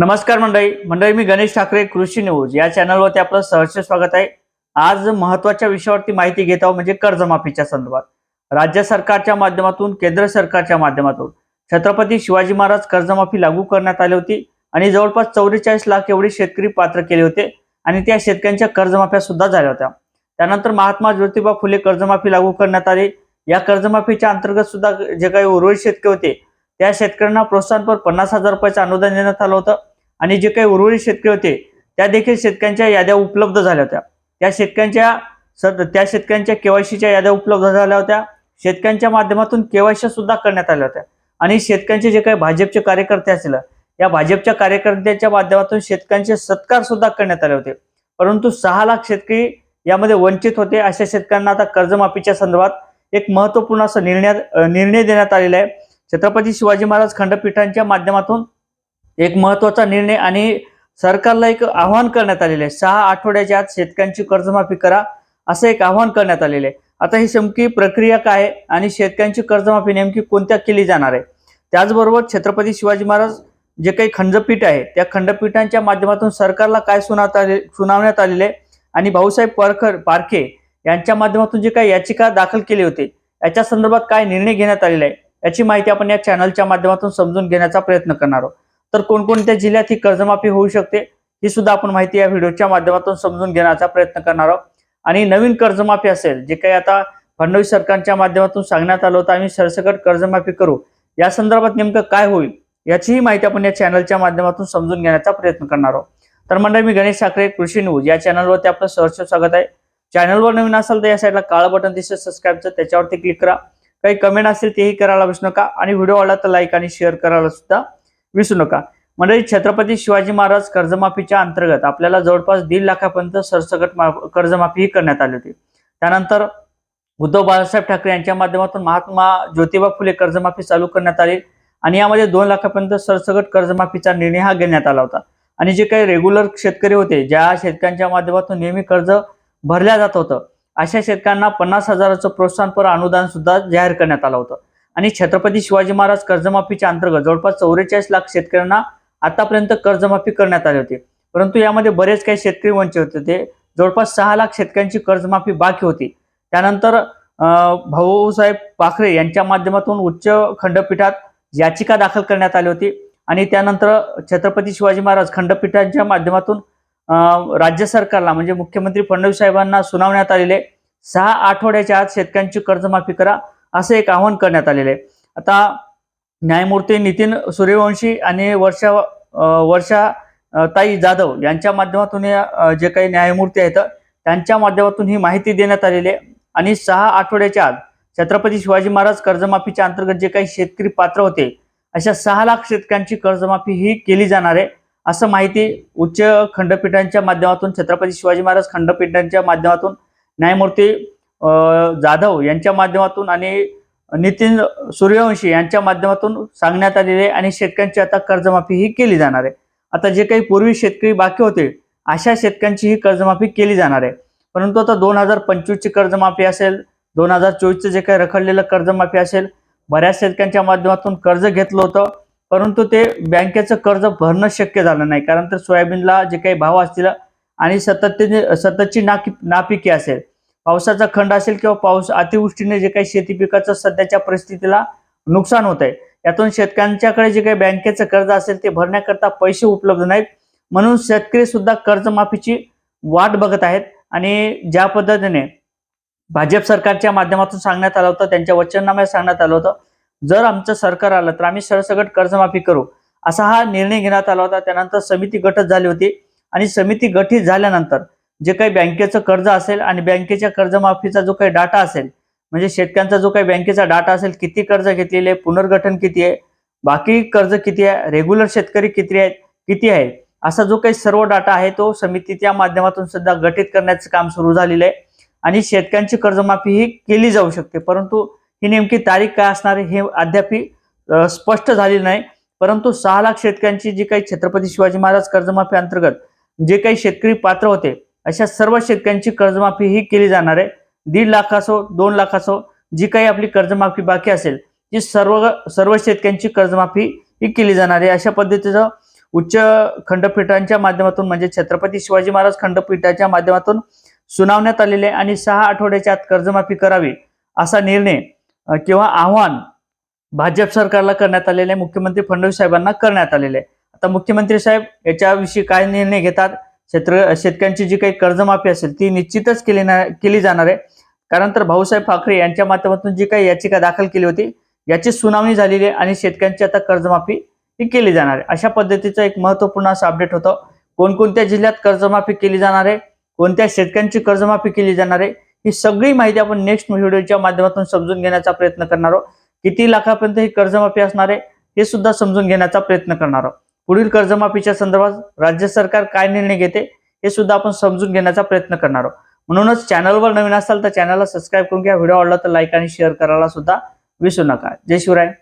नमस्कार मंडळी. मंडळी मी गणेश ठाकरे कृषी न्यूज. या चॅनलवरती आपलं सहर्ष स्वागत आहे. आज महत्त्वाच्या विषयावरती माहिती घेत आहोत म्हणजे कर्जमाफीच्या संदर्भात. राज्य सरकारच्या माध्यमातून केंद्र सरकारच्या माध्यमातून छत्रपती शिवाजी महाराज कर्जमाफी लागू करण्यात आली होती आणि जवळपास चौवेचाळीस लाख एवढे शेतकरी पात्र केले होते आणि त्या शेतकऱ्यांच्या कर्जमाफ्या सुद्धा झाल्या होत्या. त्यानंतर महात्मा ज्योतिबा फुले कर्जमाफी लागू करण्यात आली. या कर्जमाफीच्या अंतर्गत सुद्धा जे काही उर्वरित शेतकरी होते त्या शेतकऱ्यांना प्रोत्साहनपर पन्नास हजार रुपयाचं अनुदान देण्यात आलं होतं. आणि जे काही उर्वरित शेतकरी होते त्या देखील शेतकऱ्यांच्या याद्या उपलब्ध झाल्या होत्या. त्या शेतकऱ्यांच्या सद त्या शेतकऱ्यांच्या केवायसीच्या याद्या उपलब्ध झाल्या होत्या. शेतकऱ्यांच्या माध्यमातून केवायसी सुद्धा करण्यात आल्या होत्या. आणि शेतकऱ्यांचे जे काही भाजपचे कार्यकर्ते असतील या भाजपच्या कार्यकर्त्यांच्या माध्यमातून शेतकऱ्यांचे सत्कार सुद्धा करण्यात आले होते. परंतु सहा लाख शेतकरी यामध्ये वंचित होते अशा शेतकऱ्यांना आता कर्जमाफीच्या संदर्भात एक महत्त्वपूर्ण असा निर्णय निर्णय देण्यात आलेला आहे. छत्रपती शिवाजी महाराज खंडपीठांच्या माध्यमातून एक महत्त्वाचा निर्णय आणि सरकारला एक आव्हान करण्यात आलेलं आहे. सहा आठवड्याच्या आत शेतकऱ्यांची कर्जमाफी करा असं एक आव्हान करण्यात आलेलं आहे. आता ही नेमकी प्रक्रिया काय आहे आणि शेतकऱ्यांची कर्जमाफी नेमकी कोणत्या केली जाणार आहे? त्याचबरोबर छत्रपती शिवाजी महाराज जे काही खंडपीठ आहे त्या खंडपीठांच्या माध्यमातून सरकारला काय सुनावत आले सुनावण्यात आलेले आहे? आणि भाऊसाहेब परखर पारखे यांच्या माध्यमातून जे काही याचिका दाखल केली होती याच्या संदर्भात काय निर्णय घेण्यात आलेला आहे? याची माहिती आपण या चॅनलच्या माध्यमातून समजून घेण्याचा प्रयत्न करणार आहोत. तर कोणकोणत्या जिल्ह्यात ही कर्जमाफी होऊ शकते ही सुद्धा आपण माहिती या व्हिडिओच्या माध्यमातून समजून घेण्याचा प्रयत्न करणार आहोत. आणि नवीन कर्जमाफी असेल जे काही आता फडणवीस सरकारच्या माध्यमातून सांगण्यात आलं होतं आम्ही सरसकट कर्जमाफी करू या संदर्भात नेमकं काय होईल याचीही माहिती आपण या चॅनलच्या माध्यमातून समजून घेण्याचा प्रयत्न करणार आहोत. तर मंडळी मी गणेश ठाकरे कृषी न्यूज या चॅनलवरती आपलं सहर्ष स्वागत आहे. चॅनलवर नवीन असाल तर या साईडला काळं बटन दिसतं सबस्क्राईबचं त्याच्यावरती क्लिक करा. काही कमेंट असतील तेही करायला विसरू नका. आणि व्हिडिओ आवडला तर लाईक आणि शेअर करायला सुद्धा विसरू नका. म्हणजे छत्रपती शिवाजी महाराज कर्जमाफीच्या अंतर्गत आपल्याला जवळपास दीड लाखापर्यंत सरसकट मा- कर्जमाफी करण्यात आली होती. त्यानंतर उद्धव बाळासाहेब ठाकरे यांच्या माध्यमातून महात्मा ज्योतिबा फुले कर्जमाफी चालू करण्यात आली आणि यामध्ये दोन लाखापर्यंत सरसकट कर्जमाफीचा निर्णय हा घेण्यात आला होता. आणि जे काही रेग्युलर शेतकरी होते ज्या शेतकऱ्यांच्या माध्यमातून नेहमी कर्ज भरल्या जात होतं अशा शेतकऱ्यांना पन्नास हजाराचं प्रोत्साहनपर अनुदान सुद्धा जाहीर करण्यात आलं होतं. आणि छत्रपती शिवाजी महाराज कर्जमाफीच्या अंतर्गत जवळपास चौवेचाळीस लाख शेतकऱ्यांना आतापर्यंत कर्जमाफी करण्यात आली होती. परंतु यामध्ये बरेच काही शेतकरी वंचित होते. ते जवळपास सहा लाख शेतकऱ्यांची कर्जमाफी बाकी होती. त्यानंतर भाऊसाहेब पाखरे यांच्या माध्यमातून उच्च खंडपीठात याचिका दाखल करण्यात आली होती. आणि त्यानंतर छत्रपती शिवाजी महाराज खंडपीठांच्या माध्यमातून राज्य सरकारला म्हणजे मुख्यमंत्री फडणवीस साहेबांना सुनावण्यात आलेले सहा आठवड्याच्या आत शेतकऱ्यांची कर्जमाफी करा. असं एक आवाहन करण्यात आलेलं आहे. आता न्यायमूर्ती नितीन सूर्यवंशी आणि वर्षा वर्षा ताई जाधव यांच्या माध्यमातून जे काही न्यायमूर्ती आहेत त्यांच्या माध्यमातून ही माहिती देण्यात आलेली आहे. आणि सहा आठवड्याच्या आत छत्रपती शिवाजी महाराज कर्जमाफीच्या अंतर्गत जे काही शेतकरी पात्र होते अशा सहा लाख शेतकऱ्यांची कर्जमाफी ही केली जाणार आहे असं माहिती उच्च खंडपीठांच्या माध्यमातून छत्रपती शिवाजी महाराज खंडपीठांच्या माध्यमातून न्यायमूर्ती जाधव यांच्या माध्यमातून आणि नितीन सूर्यवंशी यांच्या माध्यमातून सांगण्यात आलेले आणि शेतकऱ्यांची आता कर्जमाफी ही केली जाणार आहे. आता जे काही पूर्वी शेतकरी बाकी होते अशा शेतकऱ्यांची ही कर्जमाफी केली जाणार आहे. परंतु आता दोन हजार पंचवीसची कर्जमाफी असेल दोन हजार चोवीसचं जे काही रखडलेलं कर्जमाफी असेल बऱ्याच शेतकऱ्यांच्या माध्यमातून कर्ज घेतलं होतं. परंतु ते बँकेचं कर्ज भरणं शक्य झालं नाही. कारण तर सोयाबीनला जे काही भाव असतील आणि सतत सततची नाकी नापिकी असेल. पावसाचा खंड असेल किंवा पाऊस अतिवृष्टीने जे काही शेती पिकाचं सध्याच्या परिस्थितीला नुकसान होत आहे. यातून शेतकऱ्यांच्याकडे जे काही बँकेचं कर्ज असेल ते भरण्याकरता पैसे उपलब्ध नाहीत. म्हणून शेतकरी सुद्धा कर्जमाफीची वाट बघत आहेत आणि ज्या पद्धतीने भाजप सरकारच्या माध्यमातून सांगण्यात आलं होतं त्यांच्या वचननाम्यात सांगण्यात आलं होतं जर आमचं सरकार आलं तर आम्ही सरसगट कर्जमाफी करू. असा हा निर्णय घेण्यात आला होता. त्यानंतर समिती गटच झाली होती आणि समिती गठीत झाल्यानंतर जे काही बँकेचं कर्ज असेल आणि बँकेच्या कर्जमाफीचा जो काही डाटा असेल म्हणजे शेतकऱ्यांचा जो काही बँकेचा डाटा असेल किती कर्ज घेतलेले आहे पुनर्गठन किती आहे बाकी कर्ज किती आहे रेग्युलर शेतकरी किती आहेत किती आहेत असा जो काही सर्व डाटा आहे तो समितीच्या माध्यमातून सुद्धा गठीत करण्याचं काम सुरू झालेलं आहे. आणि शेतकऱ्यांची कर्जमाफी ही केली जाऊ शकते परंतु ही नेमकी तारीख काय असणार आहे हे अद्याप स्पष्ट झालेलं नाही. परंतु सहा लाख शेतकऱ्यांची जी काही छत्रपती शिवाजी महाराज कर्जमाफी अंतर्गत जे काही शेतकरी पात्र होते अशा सर्व शेतकऱ्यांची कर्जमाफी ही केली जाणार आहे. दीड लाख असो दोन लाख असो जी काही आपली कर्जमाफी बाकी असेल ती सर्व सर्व शेतकऱ्यांची कर्जमाफी ही केली जाणार आहे. अशा पद्धतीचं उच्च खंडपीठांच्या माध्यमातून म्हणजे छत्रपती शिवाजी महाराज खंडपीठाच्या माध्यमातून सुनावण्यात आलेले आहे आणि सहा आठवड्याच्या आत कर्जमाफी करावी असा निर्णय किंवा आव्हान भाजप सरकारला करण्यात आलेले आहे मुख्यमंत्री फडणवीस साहेबांना करण्यात आलेले. आहे आता मुख्यमंत्री साहेब याच्याविषयी काय निर्णय घेतात? क्षेत्र शेतकऱ्यांची जी काही कर्जमाफी असेल ती निश्चितच केली ना केली जाणार आहे. कारण तर भाऊसाहेब फाखरे यांच्या माध्यमातून जी काही याचिका दाखल केली होती याची सुनावणी झालेली आहे आणि शेतकऱ्यांची आता कर्जमाफी ही केली जाणार आहे. अशा पद्धतीचं एक महत्त्वपूर्ण असं अपडेट होतं. कोणकोणत्या जिल्ह्यात कर्जमाफी केली जाणार आहे? कोणत्या शेतकऱ्यांची कर्जमाफी केली जाणार आहे? ही सगळी माहिती आपण नेक्स्ट व्हिडिओच्या माध्यमातून समजून घेण्याचा प्रयत्न करणार आहोत. किती लाखापर्यंत ही कर्जमाफी असणार आहे हे सुद्धा समजून घेण्याचा प्रयत्न करणार आहोत. पुढील कर्जमाफीच्या संदर्भात राज्य सरकार काय निर्णय घेते हे सुद्धा आपण समजून घेण्याचा प्रयत्न करणार आहोत. म्हणूनच चॅनलवर नवीन असाल तर चॅनलला सबस्क्राईब करून घ्या. व्हिडिओ आवडला तर लाईक आणि शेअर करायला सुद्धा विसरू नका. जय शिवराय.